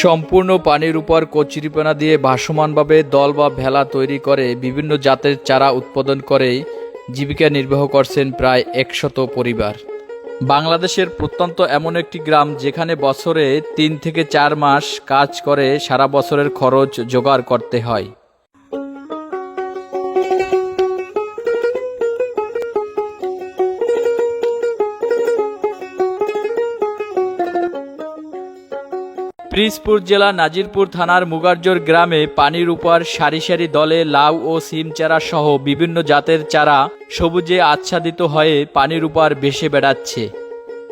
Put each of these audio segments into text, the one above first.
সম্পূর্ণ পানির উপর কচুরিপানা দিয়ে ভাসমানভাবে দল বা ভেলা তৈরি করে বিভিন্ন জাতের চারা উৎপাদন করে জীবিকা নির্বাহ করছেন প্রায় একশত পরিবার। বাংলাদেশের প্রত্যন্ত এমন একটি গ্রাম যেখানে বছরে তিন থেকে চার মাস কাজ করে সারা বছরের খরচ জোগাড় করতে হয়। পিরিজপুর জেলা নাজিরপুর থানার মুগারজোর গ্রামে পানির উপর সারি সারি দলে লাউ ও সিম চারা সহ বিভিন্ন জাতের চারা সবুজে আচ্ছাদিত হয়ে পানির উপর ভেসে বেড়াচ্ছে।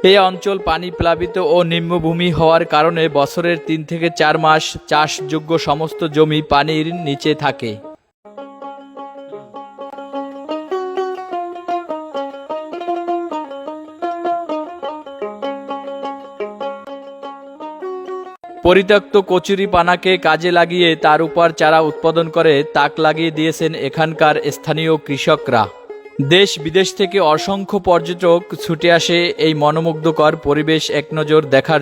এই অঞ্চল পানি প্লাবিত ও নিম্নভূমি হওয়ার কারণে বছরের তিন থেকে চার মাস চাষযোগ্য সমস্ত জমি পানির নিচে থাকে। পরিত্যক্ত কচুরি পানাকে কাজে লাগিয়ে তার উপর চারা উৎপাদন করে তাক লাগিয়ে দিয়েছেন এখানকার স্থানীয় কৃষকরা। দেশ বিদেশ থেকে অসংখ্য পর্যটক ছুটে আসে এই মনোমুগ্ধকর পরিবেশ একনজর দেখার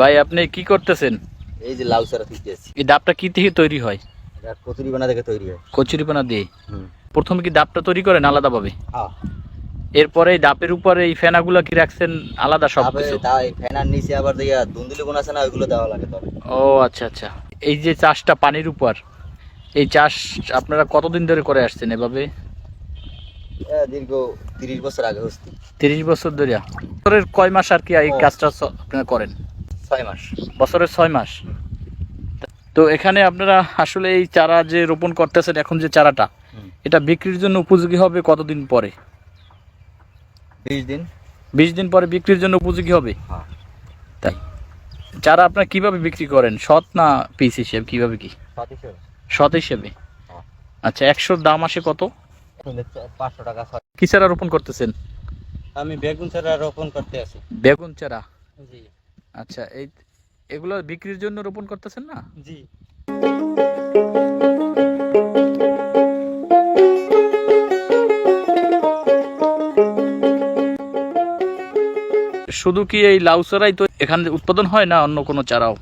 ভাই আপনি কি করতেছেন? এই যে লাউ চারা থেকে এই ডাবটা কি থেকে তৈরি হয়? এটা কচুরি বানা থেকে তৈরি হয়। কচুরিপানা দিয়ে? প্রথমে কি ডাবটা তৈরি করেন আলাদাভাবে? হ্যাঁ। এরপরে ডাবের উপরে এই ফেনাগুলো কি রাখছেন আলাদা সব কিছু? তাই ফ্যানার নিচে আবার দিয়া দুন্দুলি বোন আছে না ওইগুলো দেওয়া লাগে তবে। ও আচ্ছা আচ্ছা। এই যে চাষটা পানির উপর এই চাষ আপনারা কতদিন ধরে করে আসছেন এভাবে? দীর্ঘ তিরিশ বছর আগে হচ্ছে। তিরিশ বছর ধরে। কয় মাস আর কি এই কাজটা আপনারা করেন? ছয় মাস। বছরের ছয় মাস। তো এখানে আপনারা আসলে এই চারা যে রোপণ করতেছেন এখন যে চারাটা এটা বিক্রির জন্য উপযোগী হবে কতদিন পরে? বিশ দিন। বিশ দিন পরে বিক্রির জন্য উপযোগী হবে? হ্যাঁ। তাই। চারা আপনারা কীভাবে বিক্রি করেন? সৎ না পিস হিসেবে? কীভাবে কি? হিসেবে। সৎ হিসেবে? হ্যাঁ। আচ্ছা একশোর দাম আসে কত? পাঁচশো টাকা কি চারা রোপণ করতেছেন? আমি বেগুন চারা রোপণ করতে আছি বেগুন চারা। জি। আচ্ছা এই এগুলো বিক্রির জন্য রোপণ করতেছেন না? জি। শুধু কি এই লাউ চারাই তো এখানে উৎপাদন হয় না অন্য কোনো চারাও?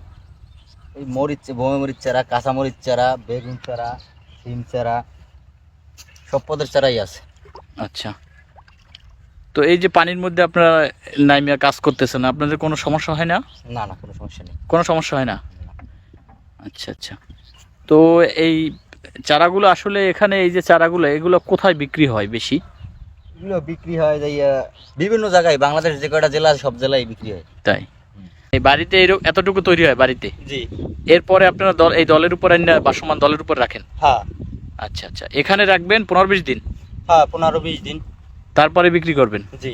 এই মরিচ বমি মরিচ চারা কাঁচা মরিচ চারা বেগুন চারা সিম চারা সব পদের চারাই আছে। আচ্ছা। তো এই যে পানির মধ্যে আপনারা নাইমিয়া কাজ করতেছেন আপনাদের কোনো সমস্যা হয় না? না না কোনো সমস্যা নেই। কোনো সমস্যা হয় না? আচ্ছা আচ্ছা। তো এই চারাগুলো আসলে এখানে এই যে চারাগুলো এগুলো কোথায় বিক্রি হয় বেশি? এগুলো বিক্রি হয় যে ইয়া, বিভিন্ন জায়গায় বাংলাদেশ যে কয়টা জেলা সব জেলায় বিক্রি হয়। তাই? এই বাড়িতে এরকম এতটুকু তৈরি হয় বাড়িতে? জি। এরপরে আপনারা দল এই দলের উপর বাসমান দলের উপর রাখেন? হ্যাঁ। আচ্ছা আচ্ছা। এখানে রাখবেন পনেরো বিশ দিন? হ্যাঁ পনেরো বিশ দিন। তারপরে বিক্রি করবেন? জি।